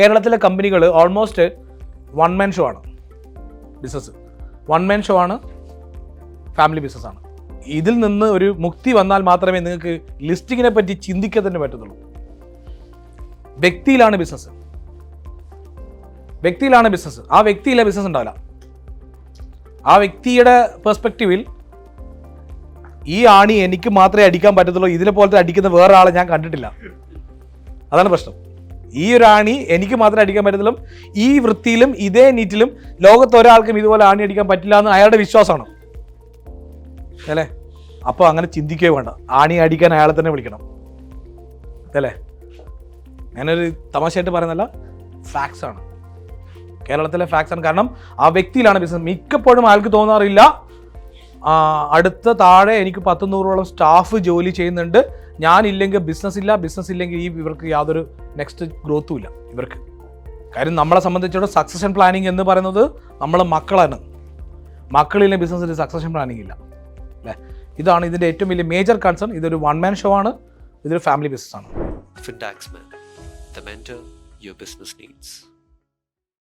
കേരളത്തിലെ കമ്പനികൾ almost one man show ആണ്. ബിസിനസ് വൺ മാൻ ഷോ ആണ് ഫാമിലി ബിസിനസ് ആണ്. ഇതിൽ നിന്ന് ഒരു മുക്തി വന്നാൽ മാത്രമേ നിങ്ങൾക്ക് ലിസ്റ്റിങ്ങിനെ പറ്റി ചിന്തിക്കാൻ തന്നെ പറ്റത്തുള്ളൂ. വ്യക്തിയിലാണ് ബിസിനസ് വ്യക്തിയിലാണ് ബിസിനസ് ആ വ്യക്തിയിലെ ബിസിനസ് ഉണ്ടാവില്ല. ആ വ്യക്തിയുടെ പെർസ്പെക്റ്റീവിൽ ഈ ആണി എനിക്ക് മാത്രമേ അടിക്കാൻ പറ്റത്തുള്ളൂ. ഇതിനെ പോലത്തെ അടിക്കുന്ന വേറെ ആളെ ഞാൻ കണ്ടിട്ടില്ല. അതാണ് പ്രശ്നം. ഈ റാണി എനിക്ക് മാത്രമേ അടിക്കാൻ പറ്റത്തില്ല ഈ വൃത്തിയിലും ഇതേ നീറ്റിലും ലോകത്ത് ഒരാൾക്കും ഇതുപോലെ ആണി അടിക്കാൻ പറ്റില്ല എന്ന് അയാളുടെ വിശ്വാസമാണ്. അല്ലേ? അപ്പോൾ അങ്ങനെ ചിന്തിക്കുകയോ വേണ്ട. ആണി അടിക്കാൻ അയാളെ തന്നെ വിളിക്കണം. അല്ലേ? ഞാനൊരു തമാശയായിട്ട് പറയുന്നല്ല ഫാക്സ് ആണ്. കേരളത്തിലെ ഫാക്സ് ആണ്. കാരണം ആ വ്യക്തിയിലാണ് ബിസിനസ് മിക്കപ്പോഴും അയാൾക്ക് തോന്നാറില്ല അടുത്ത താഴെ എനിക്ക് പത്ത് നൂറോളം സ്റ്റാഫ് ജോലി ചെയ്യുന്നുണ്ട്. ഞാനില്ലെങ്കിൽ ബിസിനസ് ഇല്ല ബിസിനസ് ഇല്ലെങ്കിൽ ഈ ഇവർക്ക് യാതൊരു നെക്സ്റ്റ് ഗ്രോത്തും ഇല്ല. ഇവർക്ക്. കാര്യം നമ്മളെ സംബന്ധിച്ചിടത്തോളം സക്സഷൻ പ്ലാനിങ് എന്ന് പറയുന്നത് നമ്മളെ മക്കളാണ്. മക്കളിലെ ബിസിനസ്സിൽ സക്സഷൻ പ്ലാനിങ് ഇല്ല. അല്ലേ? ഇതാണ് ഇതിന്റെ ഏറ്റവും വലിയ മേജർ കൺസേൺ ഇതൊരു വൺ മാൻ ഷോ ആണ്. ഇതൊരു ഫാമിലി ബിസിനസ് ആണ്. Man the mentor your business needs.